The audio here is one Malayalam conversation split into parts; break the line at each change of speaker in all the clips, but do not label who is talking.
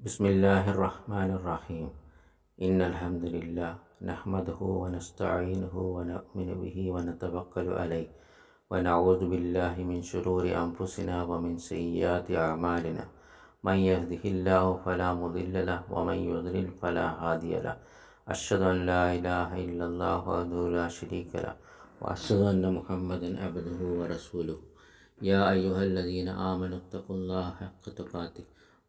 بسم الله الرحمن الرحيم. إن الحمد لله نحمده ونستعينه ونؤمن به ونتوكل عليه ونعوذ بالله من شرور أنفسنا ومن سيئات أعمالنا. من يهده الله فلا مضل له ومن يضلل فلا هادي له. أشهد أن لا إله إلا الله وحده لا شريك له وأشهد أن محمدا عبده ورسوله. يا أيها الذين آمنوا اتقوا الله حق تقاته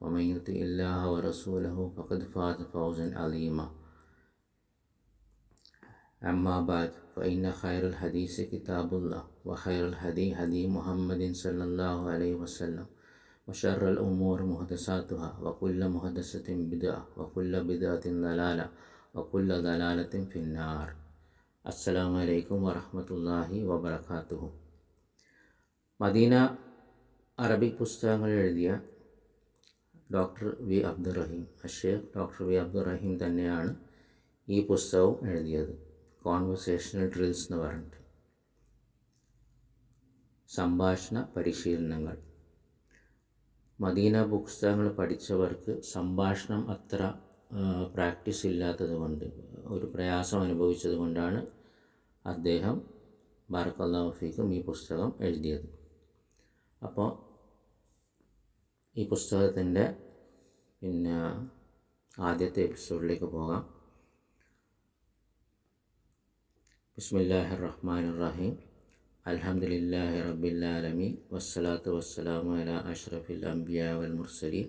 ومن يطع الله ورسوله فقد فاز فوزا عظيما أما بعد فإن خير الحديث كتاب الله وخير الهدي هدي محمد صلى الله عليه وسلم وشر الأمور محدثاتها وكل محدثة بدعة وكل بدعة ضلالة وكل ضلالة في النار السلام عليكم ورحمة الله وبركاته മദീന അറബിക് പുസ്തകങ്ങൾ എഴുതിയ ഡോക്ടർ വി അബ്ദുറഹീം അഷേഖ് ഡോക്ടർ വി അബ്ദുറഹീം തന്നെയാണ് ഈ പുസ്തകവും എഴുതിയത്. കോൺവെർസേഷണൽ ഡ്രിൽസ് എന്ന് പറഞ്ഞിട്ട്. സംഭാഷണ പരിശീലനങ്ങൾ. മദീന പുസ്തകങ്ങൾ പഠിച്ചവർക്ക് സംഭാഷണം അത്ര പ്രാക്ടീസ് ഇല്ലാത്തത് കൊണ്ട് ഒരു പ്രയാസം അനുഭവിച്ചത് കൊണ്ടാണ് അദ്ദേഹം ബാർക്കല്ലാഫിക്കും ഈ പുസ്തകം എഴുതിയത്. അപ്പോൾ ഈ പുസ്തകത്തിന്റെ പിന്നെ ആദ്യത്തെ എപ്പിസോഡിലേക്ക് പോകാം. ബിസ്മില്ലാഹി റഹ്മാൻ റഹീം അൽഹംദുലില്ലാഹി റബ്ബില്ലാലമി വസ്സലാത്തു വസ്സലാമു അല അഷ്റഫിൽ അംബിയ വൽ മുർസലീൻ.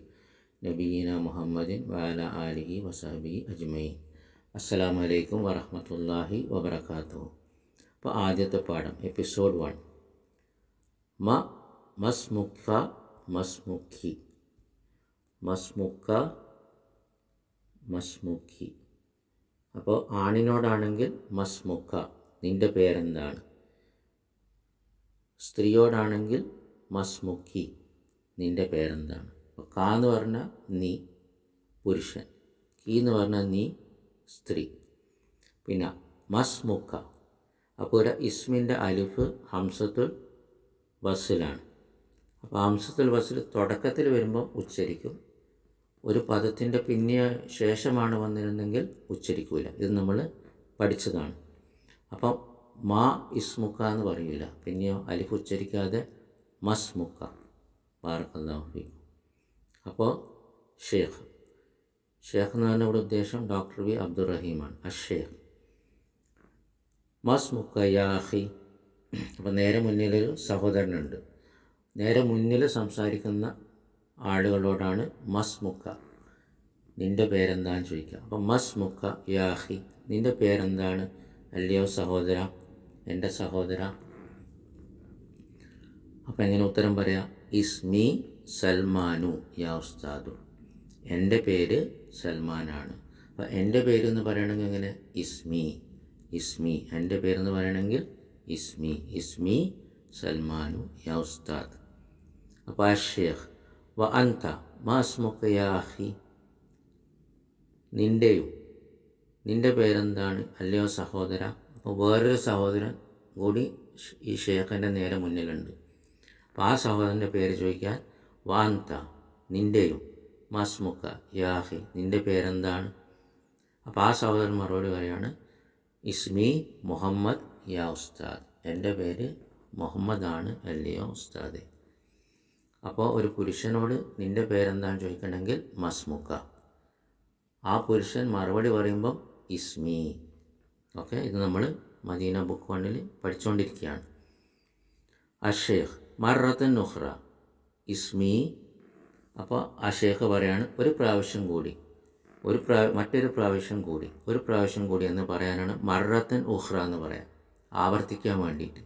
നബീന മുഹമ്മദിൻ വാല ആലിഹി വസാബി അജ്മീൻ അസ്സലാമു അലൈക്കും വറഹമത്തല്ലാഹി വബർക്കാത്തു അപ്പോൾ ആദ്യത്തെ പാഠം എപ്പിസോഡ് വൺ. മ മസ്മുഖ മസ്മുഖി മസ്മുക്ക മസ്മുഖി അപ്പോൾ ആണിനോടാണെങ്കിൽ മസ്മുക്ക നിന്റെ പേരെന്താണ്? സ്ത്രീയോടാണെങ്കിൽ മസ്മുഖി നിന്റെ പേരെന്താണ്? അപ്പോൾ കാ എന്ന് പറഞ്ഞാൽ നീ പുരുഷൻ. കീ എന്ന് പറഞ്ഞാൽ നീ സ്ത്രീ. പിന്നെ മസ്മുക്ക അപ്പോൾ ഇവിടെ ഇസ്മിന്റെ അലിഫ് ഹംസത്തുൽ വസ്സിലാണ് അപ്പോൾ ആംസത്തിൽ വസിൽ തുടക്കത്തിൽ വരുമ്പോൾ ഉച്ചരിക്കും. ഒരു പദത്തിന്റെ പിന്നെ ശേഷമാണ് വന്നിരുന്നെങ്കിൽ ഉച്ചരിക്കില്ല ഇത് നമ്മൾ പഠിച്ചതാണ്. അപ്പം മാ ഇസ്മുക്ക എന്ന് പറയില്ല പിന്നെയോ അലിഫ് ഉച്ചരിക്കാതെ മസ്മുക്ക. ബാർക്കല്ലാഹി അപ്പോൾ ഷേഖ്. ഷേഖ് എന്ന് പറഞ്ഞ ഇവിടെ ഉദ്ദേശം ഡോക്ടർ വി അബ്ദുറഹീമാണ്. അഷേഖ്. മസ്മുക്ക മുക്കയാഹി അപ്പോൾ നേരെ മുന്നിലൊരു സഹോദരനുണ്ട്. നേരെ മുന്നിൽ സംസാരിക്കുന്ന ആളുകളോടാണ് മസ് മുക്ക നിന്റെ പേരെന്താണെന്ന് ചോദിക്കുക അപ്പം മസ് മുക്ക യാഹി നിന്റെ പേരെന്താണ്? അല്ലയോ സഹോദര എന്റെ സഹോദര. അപ്പം എങ്ങനെ ഉത്തരം പറയാം? ഇസ്മി സൽമാനു യാ ഉസ്താദു. എന്റെ പേര് സൽമാനാണ്. അപ്പം എന്റെ പേര് എന്ന് പറയണമെങ്കിൽ എങ്ങനെ? ഇസ്മി ഇസ്മി. എന്റെ പേരെന്ന് പറയണമെങ്കിൽ ഇസ്മി ഇസ്മി സൽമാനു യാ ഉസ്താദ്. അഷേഖ് വ അന്ത മാസ്മുക്ക യാ അഹി. നിന്റെയും നിന്റെ പേരെന്താണ്? അല്ലയോ സഹോദര? അപ്പോൾ വേറൊരു സഹോദരൻ കൂടി ഈ ഷേഖന്റെ നേരെ മുന്നിലുണ്ട്. അപ്പോൾ ആ സഹോദരന്റെ പേര് ചോദിക്കാൻ വാന്ത നിന്റെയും മസ്മുക്ക യാഹി നിന്റെ പേരെന്താണ്? അപ്പോൾ ആ സഹോദരൻ മറുപടി പറയാണ് ഇസ്മി മുഹമ്മദ് യാ ഉസ്താദ്. എന്റെ പേര് മുഹമ്മദാണ് അല്ലയോ ഉസ്താദ്. അപ്പോൾ ഒരു പുരുഷനോട് നിന്റെ പേരെന്താണ് ചോദിക്കണമെങ്കിൽ മസ്മുക്ക ആ പുരുഷൻ മറുപടി പറയുമ്പം ഇസ്മി ഓക്കെ ഇത് നമ്മൾ മദീന ബുക്ക് വണ്ണിൽ പഠിച്ചുകൊണ്ടിരിക്കുകയാണ് അഷേഖ് മറത്തൻ നുഹ്റ ഇസ്മി. അപ്പോൾ അഷേഖ് പറയാണ് ഒരു പ്രാവശ്യം കൂടി ഒരു പ്രാ മറ്റൊരു പ്രാവശ്യം കൂടി ഒരു പ്രാവശ്യം കൂടി എന്ന് പറയാനാണ് മറത്തൻ ഉഹ്റ എന്ന് പറയാം. ആവർത്തിക്കാൻ വേണ്ടിയിട്ട്.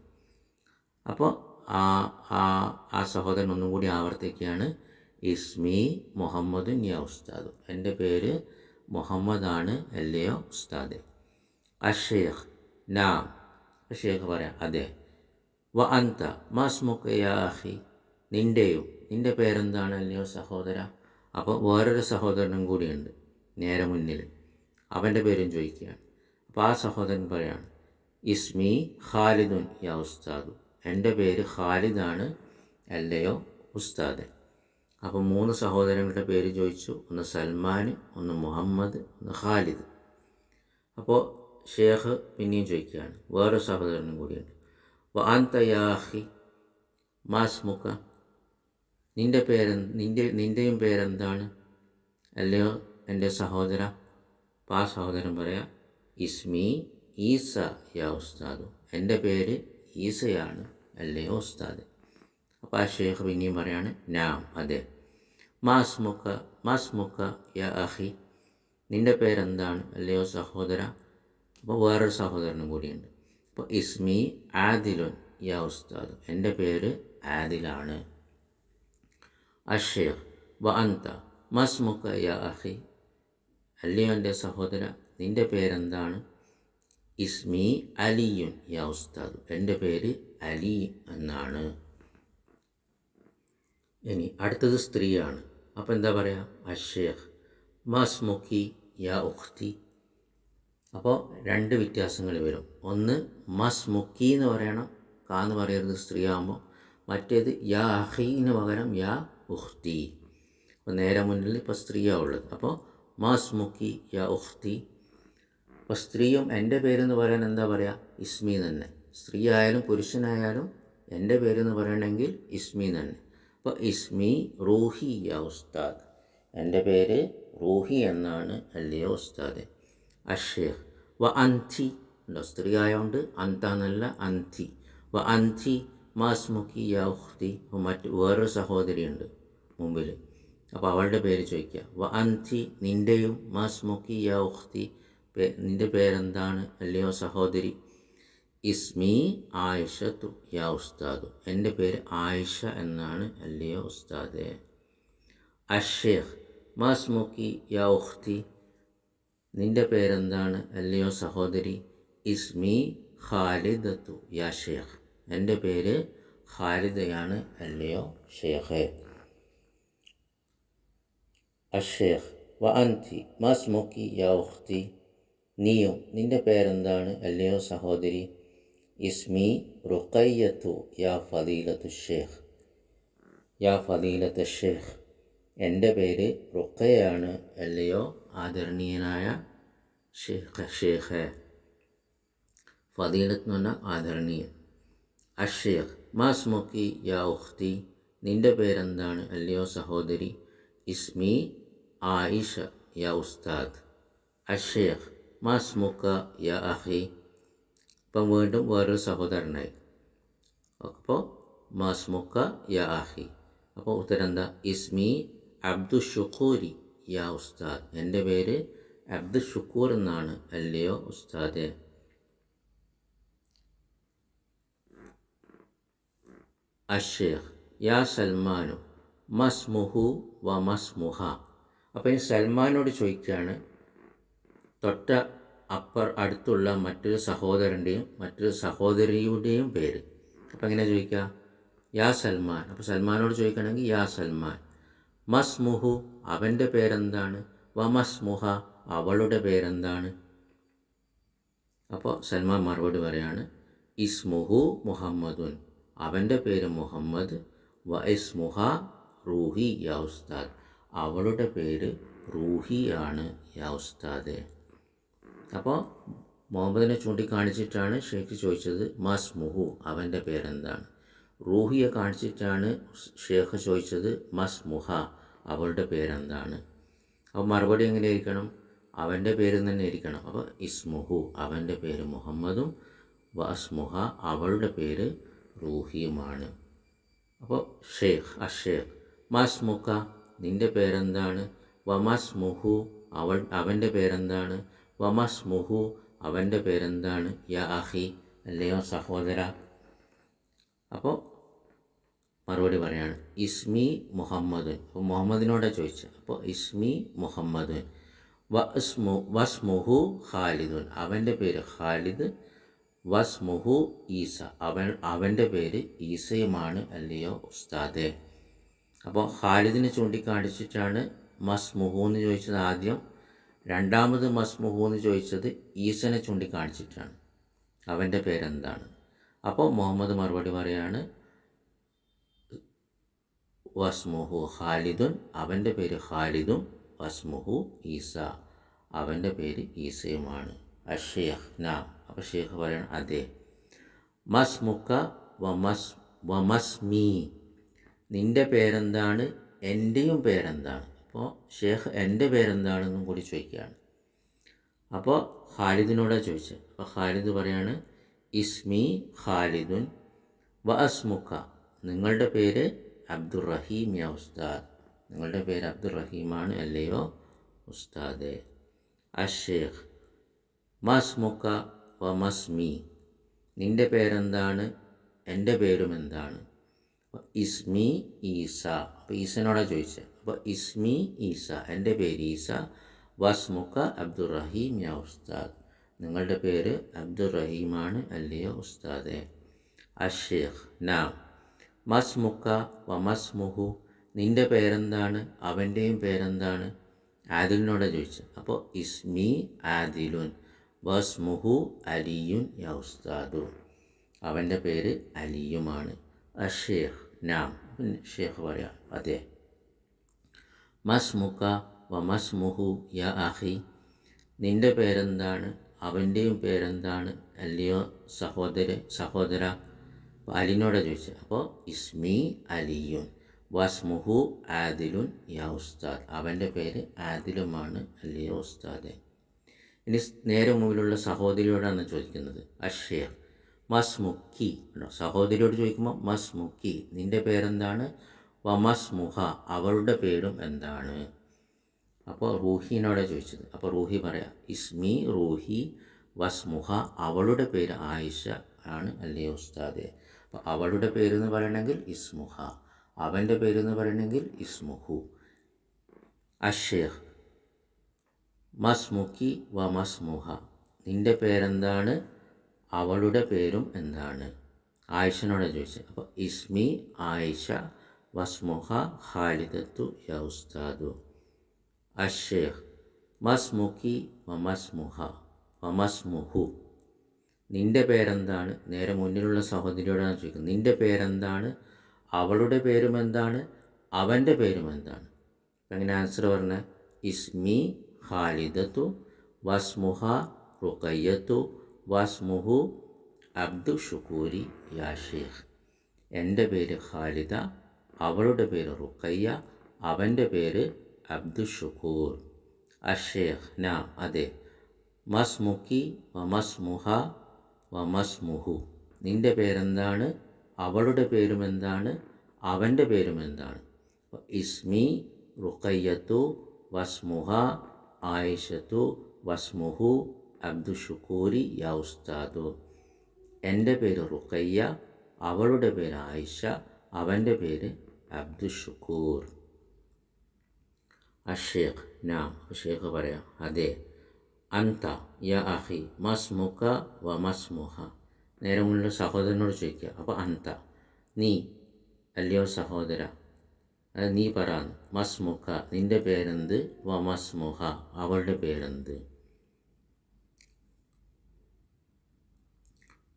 അപ്പോൾ ആ ആ ആ സഹോദരൻ ഒന്നും കൂടി ആവർത്തിക്കുകയാണ്. ഇസ്മി മുഹമ്മദ് യാ ഉസ്താദ്. എന്റെ പേര് മുഹമ്മദാണ് അല്ലയോ ഉസ്താദ്. അഷേഖ് നാം. അഷേഖ് പറയാം അതെ. വ അന്ത മാസ്മുക്ക് യാ അഹി. നിന്റെയും നിന്റെ പേരെന്താണ് അല്ലയോ സഹോദര? അപ്പോൾ വേറൊരു സഹോദരനും കൂടിയുണ്ട് നേരെ മുന്നിൽ. അവന്റെ പേരും ചോദിക്കുകയാണ്. അപ്പോൾ ആ സഹോദരൻ പറയാണ് ഇസ്മി ഖാലിദുൻ യാ ഉസ്താദു. എന്റെ പേര് ഖാലിദാണ് അല്ലയോ ഉസ്താദ്. അപ്പോൾ മൂന്ന് സഹോദരങ്ങളുടെ പേര് ചോദിച്ചു. ഒന്ന് സൽമാൻ ഒന്ന് മുഹമ്മദ് ഒന്ന് ഖാലിദ്. അപ്പോൾ ഷേഖ് പിന്നെയും ചോദിക്കുകയാണ്. വേറെ സഹോദരനും കൂടിയുണ്ട്. വാന്തയാഹി മാസ്മുക്ക നിന്റെ പേര് നിന്റെ നിന്റെയും പേരെന്താണ്? അല്ലയോ എന്റെ സഹോദര. പാ സഹോദരൻ പറയാം ഇസ്മി ഈസ യാ ഉസ്താദു. എന്റെ പേര് ഈസയാണ്. അല്ലയോ ഉസ്താദ്. അപ്പോൾ ആ ഷേഖ് പിന്നെയും പറയാണ് നാം അതെ. മാസ്മുക്ക മാസ്മുക്ക യാ അഹി നിന്റെ പേരെന്താണ്? അല്ലയോ സഹോദര. അപ്പോൾ വേറൊരു സഹോദരനും കൂടിയുണ്ട്. അപ്പോൾ ഇസ്മി ആദിലുൻ യാ ഉസ്താദ്. എന്റെ പേര് ആദിലാണ്. അഷേഖ് വ അന്ത മസ്മുക്ക യാ അഹി അല്ലയോ എന്റെ സഹോദര നിന്റെ പേരെന്താണ്? ഇസ്മി അലിയുൻ യാ ഉസ്താദ്. എന്റെ പേര് അലി എന്നാണ്. ഇനി അടുത്തത് സ്ത്രീയാണ്. അപ്പോൾ എന്താ പറയുക അഷേഖ്. മസ്മുഖി യാ ഉഖ്തി. അപ്പോൾ രണ്ട് വ്യത്യാസങ്ങൾ വരും. ഒന്ന് മസ്മുഖി എന്ന് പറയണം. കാ എന്ന് പറയരുത് സ്ത്രീ മറ്റേത് യാ അഹീന് പകരം യാ ഉഖ്തി. അപ്പോൾ നേരെ മുന്നിൽ ഇപ്പോൾ സ്ത്രീയാണ് ഉള്ളത്. അപ്പോൾ മസ്മുഖി യാ ഉഖ്തി. അപ്പോൾ സ്ത്രീയും എന്റെ പേരെന്ന് പറയാൻ എന്താ പറയുക ഇസ്മി തന്നെ. സ്ത്രീ ആയാലും പുരുഷനായാലും എന്റെ പേരെന്ന് പറയണമെങ്കിൽ ഇസ്മി തന്നെ അപ്പോൾ ഇസ്മി റൂഹി യ ഉസ്താദ്. എന്റെ പേര് റൂഹി എന്നാണ് അല്ലയോ ഉസ്താദ്. അഷേഖ്. വ അന്തി ഉണ്ടോ? സ്ത്രീ ആയതുകൊണ്ട് അന്താന്നല്ല അന്തി വ അന്തി മാസ്മുഖി യാ മറ്റ് വേറൊരു സഹോദരിയുണ്ട് മുമ്പിൽ അപ്പോൾ അവളുടെ പേര് ചോദിക്കുക. വ അന്തി നിന്റെയും മാസ്മുഖി യാ നിന്റെ പേരെന്താണ്? അല്ലയോ സഹോദരി? ഇസ്മി ആയിഷത്തു യാ ഉസ്താദു. എന്റെ പേര് ആയിഷ എന്നാണ് അല്ലയോ ഉസ്താദെ. അഷേഖ് മാസ്മുക്കി യാ ഉഖ്തി. നിന്റെ പേരെന്താണ് അല്ലയോ സഹോദരി? ഇസ്മി ഖാലിദത്തു യാ ഷേഖ്. എന്റെ പേര് ഖാലിദയാണ് അല്ലയോ ഷേഖെ. അഷേഖ് വ അൻതി മാസ്മുക്കി യാ ഉഖ്തി. നീയോ നിന്റെ പേരെന്താണ് അല്ലയോ സഹോദരി? ഇസ്മി റുഖയ്യത്തു യാ ഫലീലത്തു ഷേഖ്. യാ ഫലീലത്ത് ഷേഖ്. എന്റെ പേര് റുഖയാണ് അല്ലയോ? ആദരണീയനായ ഷേഖ് ഷേഖ്. ഫലീലത്ത് എന്ന് പറഞ്ഞാൽ ആദരണീയൻ. അഷേഖ് മാസ്മുക്കി യാ ഉഖ്തി. നിന്റെ പേരെന്താണ്? അല്ലയോ സഹോദരി? ഇസ്മി ആയിഷ യാ ഉസ്താദ്. അഷേഖ് മാസ്മുക്ക യാ അഹി ഇപ്പം വീണ്ടും വേറൊരു സഹോദരനായി അപ്പോൾ മസ്മുക്ക യാ ആഹി അപ്പോൾ ഉത്തരം എന്താ ഇസ്മി അബ്ദു ഷുക്കൂരി യാ ഉസ്താദ്. എന്റെ പേര് അബ്ദു ഷുക്കൂർ എന്നാണ്. അല്ലയോ ഉസ്താദെ? അഷേഖ് യാ സൽമാനു മസ്മുഹു വ മസ്മുഹ. അപ്പോൾ ഈ സൽമാനോട് ചോദിക്കുകയാണ് തൊട്ട അപ്പർ അടുത്തുള്ള മറ്റൊരു സഹോദരന്റെയും മറ്റൊരു സഹോദരിയുടെയും പേര്. അപ്പോൾ എങ്ങനെ ചോദിക്കുക യാ സൽമാൻ. അപ്പോൾ സൽമാനോട് ചോദിക്കണമെങ്കിൽ യാ സൽമാൻ. മസ് മുഹു അവന്റെ പേരെന്താണ്? വ മസ് മുഹ അവളുടെ പേരെന്താണ്? അപ്പോൾ സൽമാൻ മറുപടി പറയാണ് ഇസ്മുഹു മുഹമ്മദുൻ. അവന്റെ പേര് മുഹമ്മദ് വ ഇസ്മുഹ റൂഹി യാ ഉസ്താദ്. അവളുടെ പേര് റൂഹിയാണ് യാ ഉസ്താദെ. അപ്പോൾ മുഹമ്മദിനെ ചൂണ്ടിക്കാണിച്ചിട്ടാണ് ഷെയ്ഖ് ചോദിച്ചത് മാസ് മുഹു അവന്റെ പേരെന്താണ്? റൂഹിയെ കാണിച്ചിട്ടാണ് ഷെയ്ഖ് ചോദിച്ചത് മസ് മുഹ അവളുടെ പേരെന്താണ്? അപ്പോൾ മറുപടി എങ്ങനെ ഇരിക്കണം? അവന്റെ പേര് തന്നെ ഇരിക്കണം. അപ്പോൾ ഇസ്മുഹു അവന്റെ പേര് മുഹമ്മദും വസ്മുഹ അവളുടെ പേര് റൂഹിയുമാണ്. അപ്പോൾ ഷെയ്ഖ് അഷേഖ് മസ്മുഖ നിന്റെ പേരെന്താണ്? വമസ്മുഹു അവൾ അവന്റെ പേരെന്താണ്? വമസ്മുഹു അവന്റെ പേരെന്താണ്? യാ അഹി അല്ലയോ സഹോദര. അപ്പോൾ മറുപടി പറയാണ് ഇസ്മി മുഹമ്മദ്. അപ്പോൾ മുഹമ്മദിനോടെ ചോദിച്ചത്. അപ്പോൾ ഇസ്മി മുഹമ്മദ്. വസ്മു വസ്മുഹു ഖാലിദുൻ. അവന്റെ പേര് ഖാലിദ് വസ്മുഹു ഈസ. അവൻ അവന്റെ പേര് ഈസയുമാണ് അല്ലയോ ഉസ്താദെ. അപ്പോൾ ഖാലിദിനെ ചൂണ്ടിക്കാണിച്ചിട്ടാണ് മസ്മുഹു എന്ന് ചോദിച്ചത് ആദ്യം. രണ്ടാമത് മസ്മുഹു എന്ന് ചോദിച്ചത് ഈശനെ ചൂണ്ടിക്കാണിച്ചിട്ടാണ്. അവന്റെ പേരെന്താണ്? അപ്പോൾ മുഹമ്മദ് മറുപടി പറയാണ് വസ്മുഹു ഖാലിദുൻ അവന്റെ പേര് ഖാലിദും വസ്മുഹു ഈസ അവന്റെ പേര് ഈസയുമാണ്. അഷേഖ് ന. അപ്പോൾ ഷേഖ് പറയണം അതെ. മസ്മുക്ക വമസ് വമസ്മീ നിന്റെ പേരെന്താണ്? എന്റെയും പേരെന്താണ്? അപ്പോൾ ഷേഖ് എന്റെ പേരെന്താണെന്നും കൂടി ചോദിക്കുകയാണ്. അപ്പോൾ ഖാലിദിനോടാണ് ചോദിച്ചത്. അപ്പോൾ ഖാലിദ് പറയാണ് ഇസ്മി ഖാലിദുൻ വ അസ്മുഖ നിങ്ങളുടെ പേര് അബ്ദുറഹീം യാ ഉസ്താദ്. നിങ്ങളുടെ പേര് അബ്ദുറഹീമാണ് അല്ലയോ ഉസ്താദെ? അഷേഖ് മസ്മുക്ക വ മസ്മി. നിന്റെ പേരെന്താണ്? എന്റെ പേരും എന്താണ്? ഇസ്മി ഈസ. അപ്പോൾ ഈസനോടാണ് ചോദിച്ചത്. ഇസ്മി ഈസ എന്റെ പേര് ഈസ. വസ്മുക്ക അബ്ദുറഹീം യാ ഉസ്താദ്. നിങ്ങളുടെ പേര് അബ്ദുറഹീമാണ് അല്ലയോ ഉസ്താദെ? അഷേഖ് നാം. മസ്മുക്ക വ മസ്മുഹു. നിന്റെ പേരെന്താണ്? അവന്റെയും പേരെന്താണ്? ആദിലിനോട് ചോദിച്ചത് അപ്പോൾ ഇസ്മി ആദിലുൻ വസ്മുഹു അലിയുൻ യാ ഉസ്താദു. അവന്റെ പേര് അലിയുമാണ്. അഷേഖ് നാം. ഷേഖ് പറയാം. അതെ. മസ്മുക്ക വ മസ് മുഹു യ അഹി. നിന്റെ പേരെന്താണ്? അവന്റെയും പേരെന്താണ്? അല്ലയോ സഹോദര സഹോദര? അലിനോട് ചോദിച്ചത് അപ്പോൾ ഇസ്മി അലിയുൻ. വസ്മുഹു ആദിലുൻ യാ ഉസ്താദ്. അവന്റെ പേര് ആദിലുമാണ് അല്ലയോ ഉസ്താദെ. ഇനി നേരെ മുമ്പിലുള്ള സഹോദരിയോടാണ് ചോദിക്കുന്നത്. അഷേഖ് മസ്മുക്കി. മുക്കി സഹോദരിയോട് ചോദിക്കുമ്പോൾ മസ്മുക്കി. നിന്റെ പേരെന്താണ്? വ മസ്മുഹ അവളുടെ പേരും എന്താണ്? അപ്പോൾ റൂഹിനോടെ ചോദിച്ചത്. അപ്പോൾ റൂഹി പറയാം ഇസ്മി റൂഹി വസ്മുഹ അവളുടെ പേര് ആയിഷ ആണ് അല്ലേ ഉസ്താദെ? അപ്പോൾ അവളുടെ പേരെന്ന് പറയണമെങ്കിൽ ഇസ്മുഹ അവന്റെ പേരെന്ന് പറയണമെങ്കിൽ ഇസ്മുഹു. അഷേഖ് മസ്മുക്കി വ മസ്മുഹ നിന്റെ പേരെന്താണ്? അവളുടെ പേരും എന്താണ്? ആയിഷനോടെ ചോദിച്ചത്. അപ്പോൾ ഇസ്മി ആയിഷ വസ്മുഹ ഖാലിദത്തു യ ഉസ്താദു അഷേഖ് മസ്മുഖി വമസ്മുഹു വ മസ്മുഹു നിന്റെ പേരെന്താണ്? നേരെ മുന്നിലുള്ള സഹോദരിയോടാണ് ചോദിക്കുന്നത്. നിന്റെ പേരെന്താണ്? അവളുടെ പേരും എന്താണ് അവന്റെ പേരും എന്താണ് അങ്ങനെ ആൻസർ പറഞ്ഞ ഇസ്മി ഖാലിദത്തു വസ്മുഹ റുക്കയ്യത്തു വസ്മുഹു അബ്ദു ഷുക്കൂരി യാ എന്റെ പേര് ഖാലിദ അവളുടെ പേര് റുക്കയ്യ അവന്റെ പേര് അബ്ദു ഷുക്കൂർ അഷേഖ് ന അതെ. മസ്മുക്കി വ മസ്മുഹ വ മസ്മുഹു നിന്റെ പേരെന്താണ്? അവളുടെ പേരും എന്താണ് അവന്റെ പേരും എന്താണ് ഇസ്മി റുക്കയ്യത്തു വസ്മുഹ ആയിഷത്തു വസ്മുഹു അബ്ദു ഷുക്കൂരി യാ എന്റെ പേര് റുക്കയ്യ അവളുടെ പേര് ആയിഷ അവന്റെ പേര് അബ്ദു ഷുക്കൂർ അഷേഖ് നാം ഷേഖ് പറയാം അതെ. അന്ത യ അഹി മസ്മുക്ക വ മസ്മുഹ. നേരെ മുന്നിലുള്ള സഹോദരനോട് ചോദിക്കുക അപ്പോൾ അന്ത നീ അല്ലയോ സഹോദര നീ പറ മസ്മുഖ നിന്റെ പേരെന്ത്? വ മസ്മുഹ അവളുടെ പേരെന്ത്?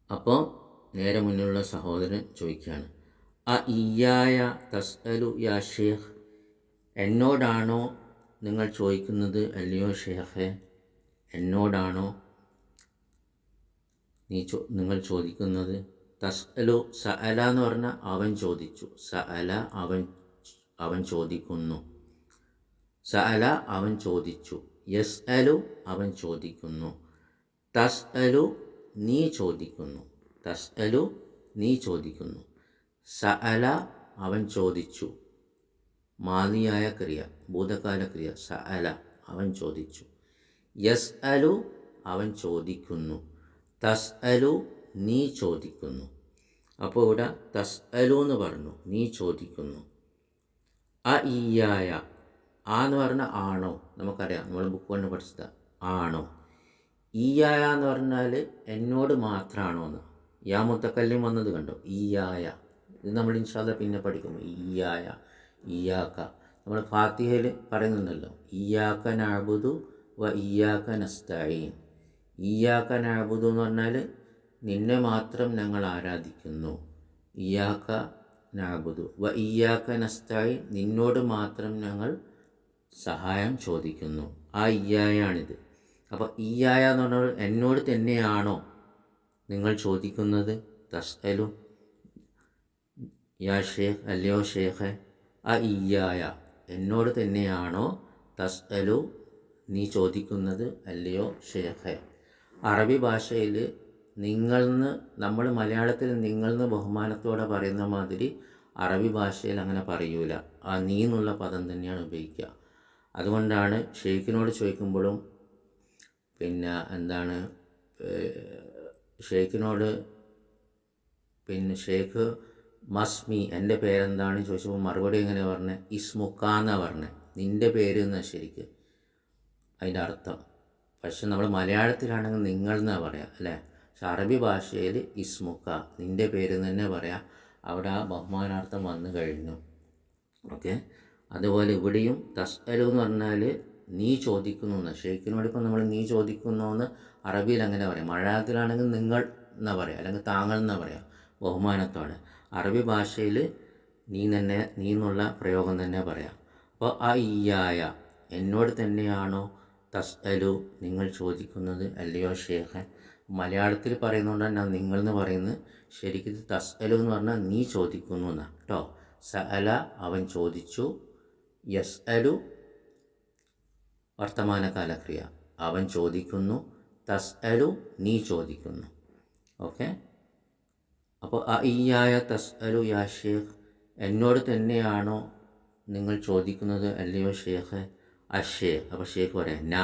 അപ്പോൾ നേരെ മുന്നിലുള്ള സഹോദരൻ ചോദിക്കുകയാണ് അ ഇയായ തസ്അലു യാ ഷേഖ് എന്നോടാണോ നിങ്ങൾ ചോദിക്കുന്നത് അല്ലയോ ഷേഖെ എന്നോടാണോ നീ ചോ നിങ്ങൾ ചോദിക്കുന്നത്? തസ്അലു സഅല എന്ന് പറഞ്ഞാൽ അവൻ ചോദിച്ചു. സഅല അവൻ അവൻ ചോദിക്കുന്നു. സഅല അവൻ ചോദിച്ചു. യസ് അലു അവൻ ചോദിക്കുന്നു. തസ് അലു നീ ചോദിക്കുന്നു. തസ് അലു നീ ചോദിക്കുന്നു. സഅല അവൻ ചോദിച്ചു. മാതിയായ ക്രിയ ഭൂതകാല ക്രിയ സഅല അവൻ ചോദിച്ചു. യസ് അലു അവൻ ചോദിക്കുന്നു. തസ് അലു നീ ചോദിക്കുന്നു. അപ്പോൾ ഇവിടെ തസ് അലു എന്ന് പറഞ്ഞു നീ ചോദിക്കുന്നു. അ ഈയായ ആ എന്ന് പറഞ്ഞാൽ ആണോ? നമുക്കറിയാം നമ്മൾ ബുക്ക് കൊണ്ട് പഠിച്ചത് ആണോ? ഈയായ എന്ന് പറഞ്ഞാൽ എന്നോട് മാത്രമാണോ എന്ന്. യാ മുത്തക്കല്ലും വന്നത് കണ്ടോ? ഈയായ ഇത് നമ്മൾ ഇൻഷാല്ല പിന്നെ പഠിക്കും. ഈയായ ഈയാക്ക നമ്മൾ ഫാത്തിഹയിൽ പറയുന്നുണ്ടല്ലോ. ഈയാക്ക നാബുദു വ ഈയാക്ക നസ്തായീൻ ഈയാക്ക നാബുദു എന്ന് പറഞ്ഞാൽ നിന്നെ മാത്രം ഞങ്ങൾ ആരാധിക്കുന്നു. ഇയാക്ക നാബുദു വ ഇയാക്ക നസ്തായി നിന്നോട് മാത്രം ഞങ്ങൾ സഹായം ചോദിക്കുന്നു. ആ ഇയായാണിത് അപ്പോൾ ഇയായ എന്ന് പറഞ്ഞാൽ എന്നോട് തന്നെയാണോ നിങ്ങൾ ചോദിക്കുന്നത്? തസ്അലു യാ ഷേഖ് അല്ലയോ ഷേഖ് ആ ഇയ്യായ. എന്നോട് തന്നെയാണോ തസ്അലു നീ ചോദിക്കുന്നത് അല്ലയോ ഷേഖ് അറബി ഭാഷയിൽ നിങ്ങളെന്ന് നമ്മൾ മലയാളത്തിൽ നിങ്ങളെന്ന് ബഹുമാനത്തോടെ പറയുന്ന മാതിരി അറബി ഭാഷയിൽ അങ്ങനെ പറയൂല. ആ നീ എന്നുള്ള പദം തന്നെയാണ് ഉപയോഗിക്കുക. അതുകൊണ്ടാണ് ഷെയ്ഖിനോട് ചോദിക്കുമ്പോഴും പിന്നെ എന്താണ് ഷെയ്ഖിനോട് പിന്നെ ഷെയ്ഖ് മസ്മി എന്റെ പേരെന്താണ് ചോദിച്ചപ്പോൾ മറുപടി എങ്ങനെ പറഞ്ഞത് ഇസ്മുക്ക എന്നാണ് പറഞ്ഞത് നിന്റെ പേര് എന്നാണ് ശരിക്ക്? അതിന്റെ അർത്ഥം. പക്ഷെ നമ്മൾ മലയാളത്തിലാണെങ്കിൽ നിങ്ങൾ എന്നാണ് പറയാം അല്ലേ? പക്ഷെ അറബി ഭാഷയിൽ ഇസ്മുക്ക നിന്റെ പേര് തന്നെ പറയാം. അവിടെ ആ ബഹുമാനാർത്ഥം വന്നു കഴിഞ്ഞു. ഓക്കെ? അതുപോലെ ഇവിടെയും തസ്അലു എന്ന് പറഞ്ഞാൽ നീ ചോദിക്കുന്നു എന്ന്. ഷെയ്ഖിനോട് ഇപ്പം നമ്മൾ നീ ചോദിക്കുന്നു എന്ന് അറബിയിൽ അങ്ങനെ പറയാം. മലയാളത്തിലാണെങ്കിൽ നിങ്ങൾ എന്നാ പറയാം? അല്ലെങ്കിൽ താങ്കൾ എന്നാ പറയാം? ബഹുമാനത്തോടെ. അറബി ഭാഷയിൽ നീ തന്നെ നീ എന്നുള്ള പ്രയോഗം തന്നെ പറയാം. അപ്പോൾ ആ ഈയായ എന്നോട് തന്നെയാണോ തസ് അലു നിങ്ങൾ ചോദിക്കുന്നത്? അല്ലയോ ഷേഖൻ മലയാളത്തിൽ പറയുന്നതുകൊണ്ട് തന്നെ നിങ്ങൾ എന്ന് പറയുന്നത്. ശരിക്കും തസ് അലു എന്ന് പറഞ്ഞാൽ നീ ചോദിക്കുന്നു എന്നാണ് കേട്ടോ സ അല അവൻ ചോദിച്ചു. യസ് അലു വർത്തമാനകാല ക്രിയ അവൻ ചോദിക്കുന്നു. തസ് അലു നീ ചോദിക്കുന്നു. ഓക്കെ? അപ്പോൾ ആ ഈയായ തസ് അലു യാ ഷേഖ് എന്നോട് തന്നെയാണോ നിങ്ങൾ ചോദിക്കുന്നത് അല്ലയോ ഷേഖ്? അഷേ അപ്പോൾ ഷേഖ് പറയാം നാ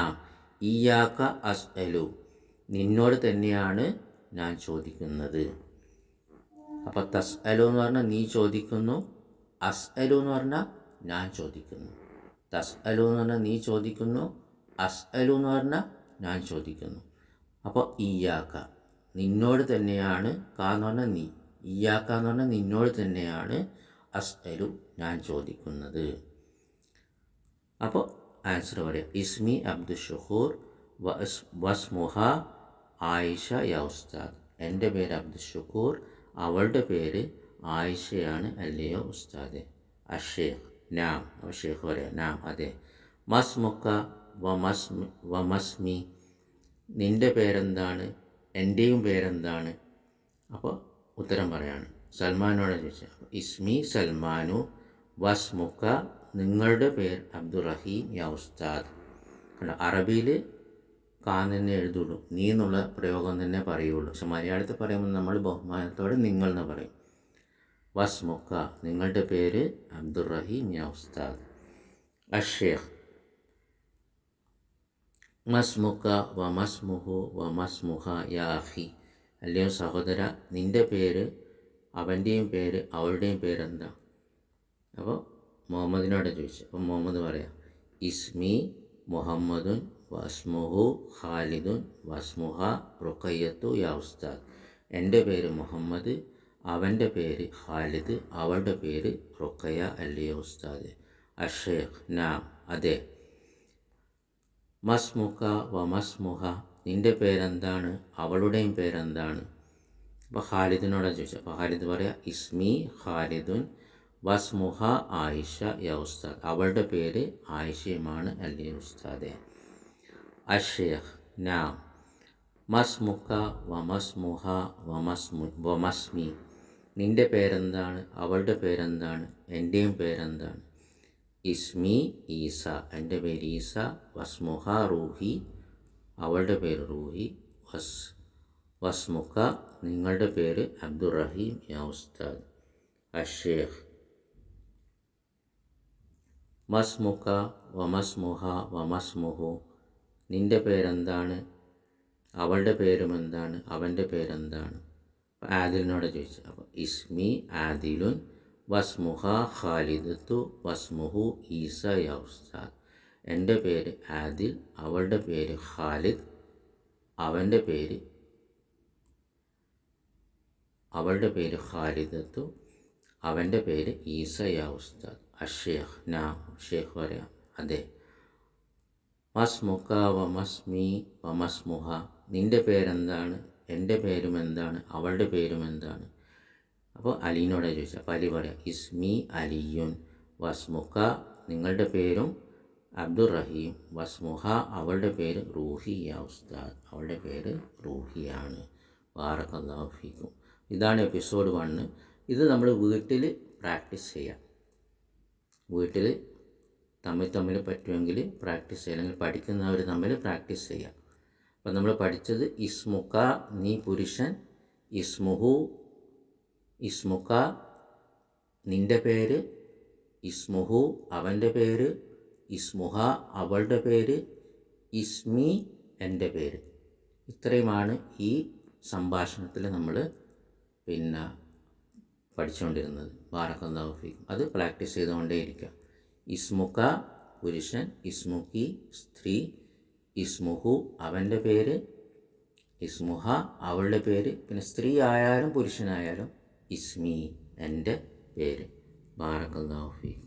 ഇയാക്ക അസ് അലു നിന്നോട് തന്നെയാണ് ഞാൻ ചോദിക്കുന്നത്. അപ്പോൾ തസ് അലു എന്ന് പറഞ്ഞാൽ നീ ചോദിക്കുന്നു അസ് അലു എന്ന് പറഞ്ഞാൽ ഞാൻ ചോദിക്കുന്നു. തസ് അലു എന്ന് പറഞ്ഞാൽ നീ ചോദിക്കുന്നു അസ് അലു എന്ന് പറഞ്ഞാൽ ഞാൻ ചോദിക്കുന്നു. അപ്പോൾ ഈയാക്ക നിന്നോട് തന്നെയാണ് കാന്ന് പറഞ്ഞാൽ നീ. ഇയാക്കാന്ന് പറഞ്ഞാൽ നിന്നോട് തന്നെയാണ് അസ്തലു ഞാൻ ചോദിക്കുന്നത്. അപ്പോൾ ആൻസർ പറയാം. ഇസ്മി ഷഹൂർ വസ് വസ്മുഹ ആയിഷ യൗസ്താദ് ഉസ്താദ്. എന്റെ പേര് അബ്ദുൽ ഷുക്കൂർ അവളുടെ പേര് ആയിഷയാണ് അല്ലയോ ഉസ്താദ്? അഷേഖ് നാം അഷേഖ് പറയാം. നാം അതെ. മസ്മുക്ക വമസ്മി വമസ്മി നിന്റെ പേരെന്താണ്? എന്റെയും പേരെന്താണ്? അപ്പോൾ ഉത്തരം പറയാണ്. സൽമാനോട് ചോദിച്ചു ഇസ്മി സൽമാനു വസ്മുക്ക നിങ്ങളുടെ പേര് അബ്ദുറഹീം യാ ഉസ്താദ്. കണ്ടോ അറബിയിൽ കാൻ തന്നെ എഴുതുള്ളൂ. നീ എന്നുള്ള പ്രയോഗം തന്നെ പറയുള്ളൂ. പക്ഷെ മലയാളത്തിൽ പറയുമ്പോൾ നമ്മൾ ബഹുമാനത്തോടെ നിങ്ങൾ എന്ന് പറയും. വസ്മുക്ക നിങ്ങളുടെ പേര് അബ്ദുറഹീം യാ ഉസ്താദ്. അഷേഖ് മസ്മുക്ക വ മസ്മുഹു വ മസ്മുഹ യാ അഹി. അല്ലയോ സഹോദര നിന്റെ പേര് അവന്റെയും പേര് അവളുടെയും പേരെന്താ? അപ്പോൾ മുഹമ്മദിനോട് ചോദിച്ചു. അപ്പോൾ മുഹമ്മദ് പറയാം ഇസ്മി മുഹമ്മദുൻ വസ്മുഹു ഖാലിദുൻ വസ്മുഹ റുഖയ്യത്തു യാ ഉസ്താദ്. എന്റെ പേര് മുഹമ്മദ് അവന്റെ പേര് ഖാലിദ് അവളുടെ പേര് റുഖയ അല്ലയോ ഉസ്താദ്. അഷേഖ് നാം അതെ. മസ്മുഖ വ മസ്മുഹ. നിന്റെ പേരെന്താണ്? അവളുടെയും പേരെന്താണ്? അപ്പോൾ ഖാലിദിനോട് ചോദിച്ചത്. അപ്പോൾ ഖാലിദ് പറയാം ഇസ്മി ഖാലിദുൻ വസ്മുഹ ആയിഷ യ ഉസ്താദ്. അവളുടെ പേര് ആയിഷയുമാണ് അല്ലെ ഉസ്താദെ? അഷേഖ് നാം. മസ്മുഖ വ മസ്മുഹ വ മസ്മു വ മസ്മി. നിന്റെ പേരെന്താണ്? അവളുടെ പേരെന്താണ്? എന്റെയും പേരെന്താണ്? ഇസ്മി ഈസ. എന്റെ പേര് ഈസ. വസ്മുഹ റൂഹി. അവളുടെ പേര് റൂഹി. വസ് വസ്മുഖ നിങ്ങളുടെ പേര് അബ്ദുറഹീം യാ ഉസ്താദ്. അഷേഖ്. മസ്മുഖ വമസ്മുഹ വമസ്മുഹു. നിന്റെ പേരെന്താണ്? അവളുടെ പേരും എന്താണ്? അവന്റെ പേരെന്താണ്? ആദിലിനോട് ചോദിച്ചു അപ്പോൾ ഇസ്മി ആദിലുൻ വസ്മുഹ ഖാലിദത്തു വസ്മുഹു ഈസ യാ ഉസ്താദ് എന്റെ പേര് ആദിൽ അവളുടെ പേര് ഖാലിദ് അവന്റെ പേര് അവളുടെ പേര് ഖാലിദത്തു അവന്റെ പേര് ഈസ യാ ഉസ്താദ് അഷേഖ് നാ ഷേഖ് പറയാം. അതെ. മസ്മുക്ക വമസ്മി വമസ്മുഹ. നിന്റെ പേരെന്താണ്? എന്റെ പേരും എന്താണ്? അവളുടെ പേരും എന്താണ്? അപ്പോൾ അലീനോട് ചോദിച്ചത്. അപ്പോൾ അലി പറയാം ഇസ്മി അലിയുൻ വസ്മുഖ നിങ്ങളുടെ പേരും അബ്ദുർ റഹീം വസ്മുഹ അവളുടെ പേര് റൂഹിയ ഉസ്താദ് അവളുടെ പേര് റൂഹിയാണ്. വാറക്കല്ലാഫിക്കും ഫീക്കും. ഇതാണ് എപ്പിസോഡ് വണ്ണ്. ഇത് നമ്മൾ വീട്ടിൽ പ്രാക്ടീസ് ചെയ്യാം. വീട്ടിൽ തമ്മിൽ തമ്മിൽ പറ്റുമെങ്കിൽ പ്രാക്ടീസ് ചെയ്യുക അല്ലെങ്കിൽ പഠിക്കുന്നവർ തമ്മിൽ പ്രാക്ടീസ് ചെയ്യാം. അപ്പോൾ നമ്മൾ പഠിച്ചത് ഇസ്മുക്ക നീ പുരുഷൻ ഇസ്മുഹു ഇസ്മുക്ക നിന്റെ പേര് ഇസ്മുഹു അവന്റെ പേര് ഇസ്മുഹ അവളുടെ പേര് ഇസ്മി എന്റെ പേര്. ഇത്രയുമാണ് ഈ സംഭാഷണത്തിൽ നമ്മൾ പിന്നെ പഠിച്ചുകൊണ്ടിരുന്നത്. ബാറക്കല്ലാഫിക്കും അത് പ്രാക്ടീസ് ചെയ്തുകൊണ്ടേയിരിക്കുക ഇസ്മുക്ക പുരുഷൻ ഇസ്മുക്കി സ്ത്രീ ഇസ്മുഹു അവന്റെ പേര് ഇസ്മുഹ അവളുടെ പേര്. പിന്നെ സ്ത്രീ ആയാലും പുരുഷനായാലും ഇസ്മി എന്റെ പേര്. ബാറക്കല്ലാഫിക്കും